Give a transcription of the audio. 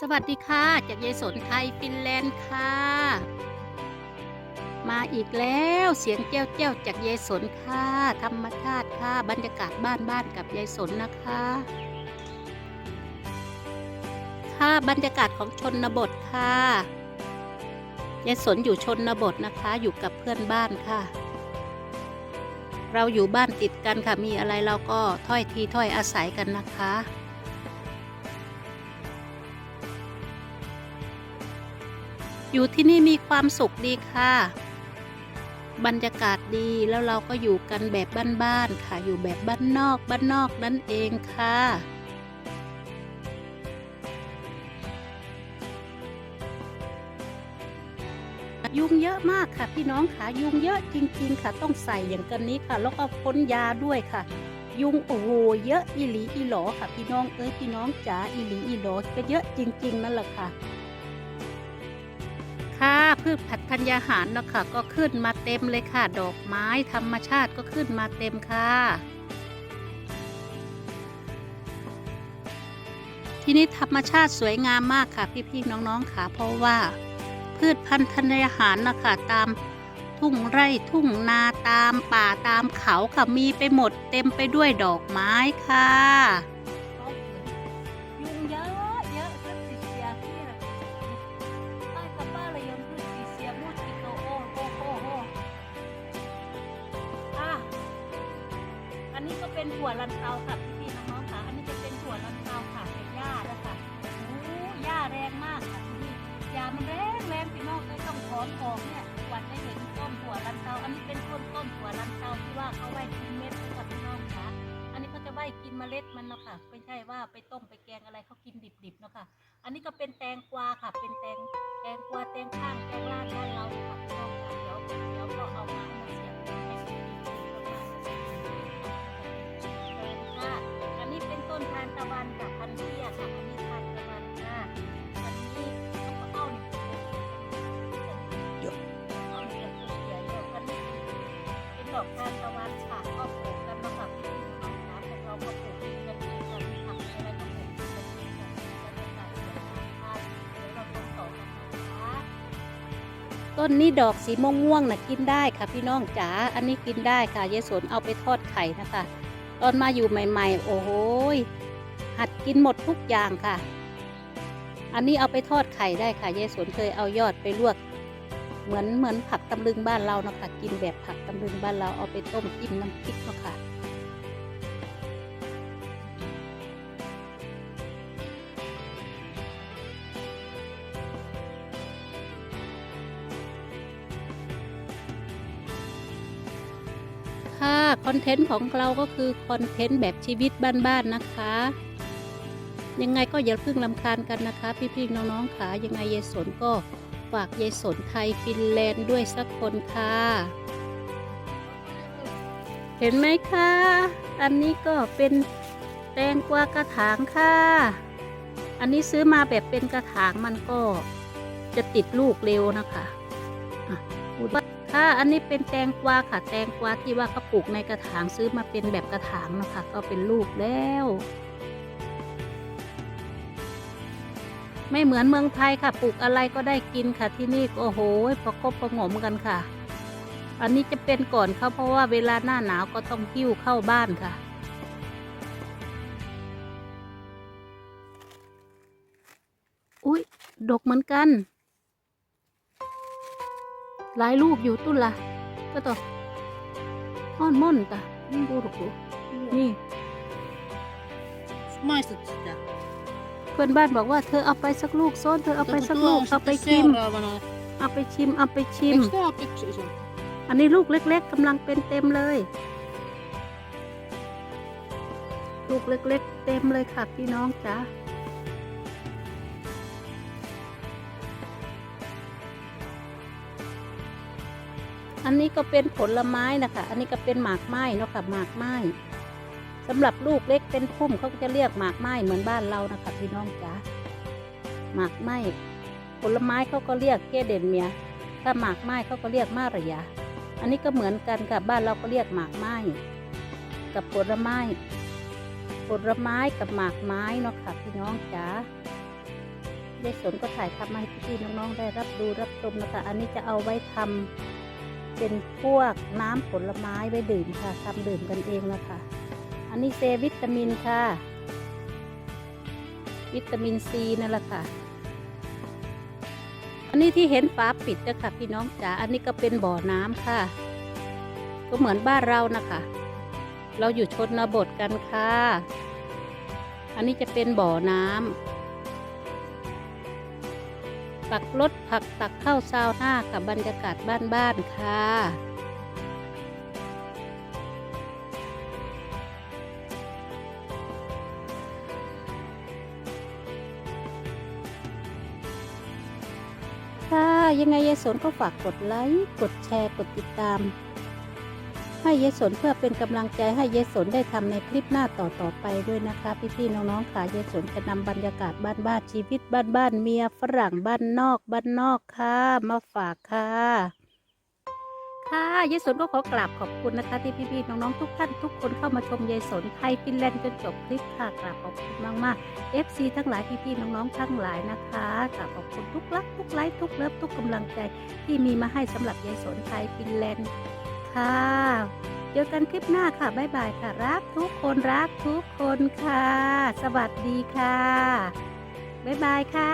สวัสดีค่ะ จากยายสนไทยฟินแลนด์ค่ะ มาอีกแล้วเสียงแจ้วแจ้วจากยายสนค่ะ ธรรมชาติค่ะ บรรยากาศบ้านบ้านๆกับยายสนนะคะ ค่ะบรรยากาศของชนบทค่ะยายสนอยู่ชนบทนะคะ อยู่กับเพื่อนบ้านค่ะ เราอยู่บ้านติดกันค่ะมีอะไรเราก็ถ้อยทีถ้อยอาศัยกันนะคะ อยู่ที่นี่มีความสุขดีค่ะ บรรยากาศดีแล้วเราก็อยู่กันแบบบ้านๆค่ะ อยู่แบบบ้านนอกบ้านนอกนั่นเองค่ะยุงเยอะมากค่ะพี่น้องค่ะยุงเยอะจริง ๆ ค่ะ ต้องใส่อย่างกันนี้ค่ะ แล้วก็พ่นยาด้วยค่ะ ยุงโอ้โหเยอะอีหลีอีหลอค่ะ พี่น้องเอ้ยพี่น้องจ๋าอีหลีอีหลอก็เยอะจริง ๆ นั่นแหละค่ะ ค่ะพืชผักธัญญาหารนะคะก็ขึ้นมาเต็มเลยค่ะ ดอกไม้ธรรมชาติก็ขึ้นมาเต็มค่ะ ที่นี่ธรรมชาติสวยงามมากค่ะ พี่ๆน้องๆค่ะเพราะว่า พืชพันธุ์ธัญญาหารนะคะตามทุ่งไร่ทุ่งนาตามป่าตามเขาค่ะมีไปหมดเต็มไปด้วยดอกไม้ค่ะ เป็นถั่วลันเตาค่ะพี่ๆน้องๆค่ะ อันนี้จะเป็นถั่วลันเตาค่ะเป็นหญ้าแล้วค่ะโอ้หญ้าแรงมากค่ะที่นี่ยามันแรงแรงพี่น้องก็ต้องถอนออกเนี่ยวันได้เห็นต้นถั่วลันเตา อันนี้เป็นต้นต้นถั่วลันเตาที่ว่าเขาไว้กินเม็ดค่ะพี่น้องค่ะ อันนี้เขาจะไว้กินเมล็ดมันเนาะค่ะ ไม่ใช่ว่าไปต้มไปแกงอะไรเขากินดิบๆเนาะค่ะ อันนี้ก็เป็นแตงกวาค่ะ เป็นแตงแตงกวาแตงข้าง ต้นนี้ดอกสีม่วงม่วงๆนะกินได้ค่ะพี่น้องจ๋าอันนี้กินได้ค่ะยายสนเอาไปทอดไข่นะคะ ตอนมาอยู่ใหม่ๆ โอ้โหหัดกินหมดทุกอย่างค่ะ อันนี้เอาไปทอดไข่ได้ค่ะยายสนเคยเอายอดไปลวก เหมือนเหมือนผักตำลึงบ้านเราเนาะค่ะกินแบบผักตำลึงบ้านเราเอาไปต้มจิ้มน้ำพริกเนาะค่ะ ค่ะคอนเทนต์ของเราก็คือคอนเทนต์แบบชีวิตบ้านๆนะคะ ยังไงก็อย่าเพิ่งลำคาญกันนะคะ พี่ๆน้องๆค่ะยังไงยายสนก็ฝากยายสนไทยฟินแลนด์ด้วยสักคนค่ะ เห็นไหมคะอันนี้ก็เป็นแตงกวากระถางค่ะ อันนี้ซื้อมาแบบเป็นกระถางมันก็จะติดลูกเร็วนะคะะ ค่ะอันนี้เป็นแตงกวาค่ะ แตงกวาที่ว่าเขาปลูกในกระถางซื้อมาเป็นแบบกระถางนะคะ ก็เป็นลูกแล้ว ไม่เหมือนเมืองไทยค่ะ ปลูกอะไรก็ได้กินค่ะที่นี่ก็โอ้โหประคบประงมกันค่ะ อันนี้จะเป็นก่อนเขาเพราะว่าเวลาหน้าหนาวก็ต้องหิ้วเข้าบ้านค่ะอุ๊ยดกเหมือนกัน หลายลูกอยู่ตุ้นละก็ต่อม่อนม่อนตะนี่ดูดูกูนี่ Maistat sitä? เพื่อนบ้านบอกว่าเธอเอาไปสักลูกโซนเธอเอาไปสักลูกเอาไปชิม seuraavana. เอาไปชิมเอาไปชิม Eikö tää ole yksi iso? อันนี้ลูกเล็ก ๆกำลังเป็นเต็มเลย ลูกเล็ก ๆ เต็มเลยค่ะพี่น้องจ้า อันนี้ก็เป็นผลไม้นะคะ อันนี้ก็เป็นหมากไม้เนาะค่ะหมากไม้สำหรับลูกเล็กเป็นพุ่มเขาก็จะเรียกหมากไม้เหมือนบ้านเรานะคะพี่น้องจ้าหมากไม้ผลไม้เขาก็เรียกเกเดนเมียถ้าหมากไม้เขาก็เรียกมาระยะอันนี้ก็เหมือนกันกับบ้านเราก็เรียกหมากไม้กับผลไม้ผลไม้กับหมากไม้เนาะค่ะพี่น้องจ๋ายายสนก็ถ่ายทำมาให้พี่น้องๆได้รับดูรับชมนะคะ อันนี้จะเอาไว้ทำ เป็นพวกน้ำผลไม้ไว้ดื่มค่ะทำดื่มกันเองนะคะ อันนี้เซวิตามินค่ะ วิตามินซีนั่นแหละค่ะ อันนี้ที่เห็นฝาปิดนะคะพี่น้องจ๋า อันนี้ก็เป็นบ่อน้ำค่ะ ก็เหมือนบ้านเรานะคะ เราอยู่ชนบทกันค่ะ อันนี้จะเป็นบ่อน้ำ ปักรถผักตักข้าวซาวหน้ากับบรรยากาศบ้านๆค่ะค่ะยังไงยายสนก็ฝากกดไลค์ กดแชร์ กดติดตาม ให้ยายสนเพื่อเป็นกำลังใจให้ยายสนได้ทำในคลิปหน้าต่อๆไปด้วยนะคะ พี่ๆน้องๆค่ะยายสนจะนำบรรยากาศบ้านๆชีวิตบ้านๆเมียฝรั่งบ้านนอกบ้านนอกค่ะมาฝากค่ะค่ะยายสนก็ขอกราบขอบคุณนะคะ ที่พี่ๆน้องๆทุกท่านทุกคนเข้ามาชมยายสนไทยฟินแลนด์จนจบคลิปค่ะกราบขอบคุณมากๆ FC ทั้งหลายพี่ๆน้องๆทั้งหลายนะคะกราบขอบคุณทุกรักทุกไลค์ทุกเลิฟทุกกำลังใจ ที่มีมาให้สำหรับยายสนไทยฟินแลนด์ ค่ะ เจอกันคลิปหน้าค่ะ บ๊ายบายค่ะ รักทุกคนรักทุกคนค่ะ สวัสดีค่ะ บ๊ายบายค่ะ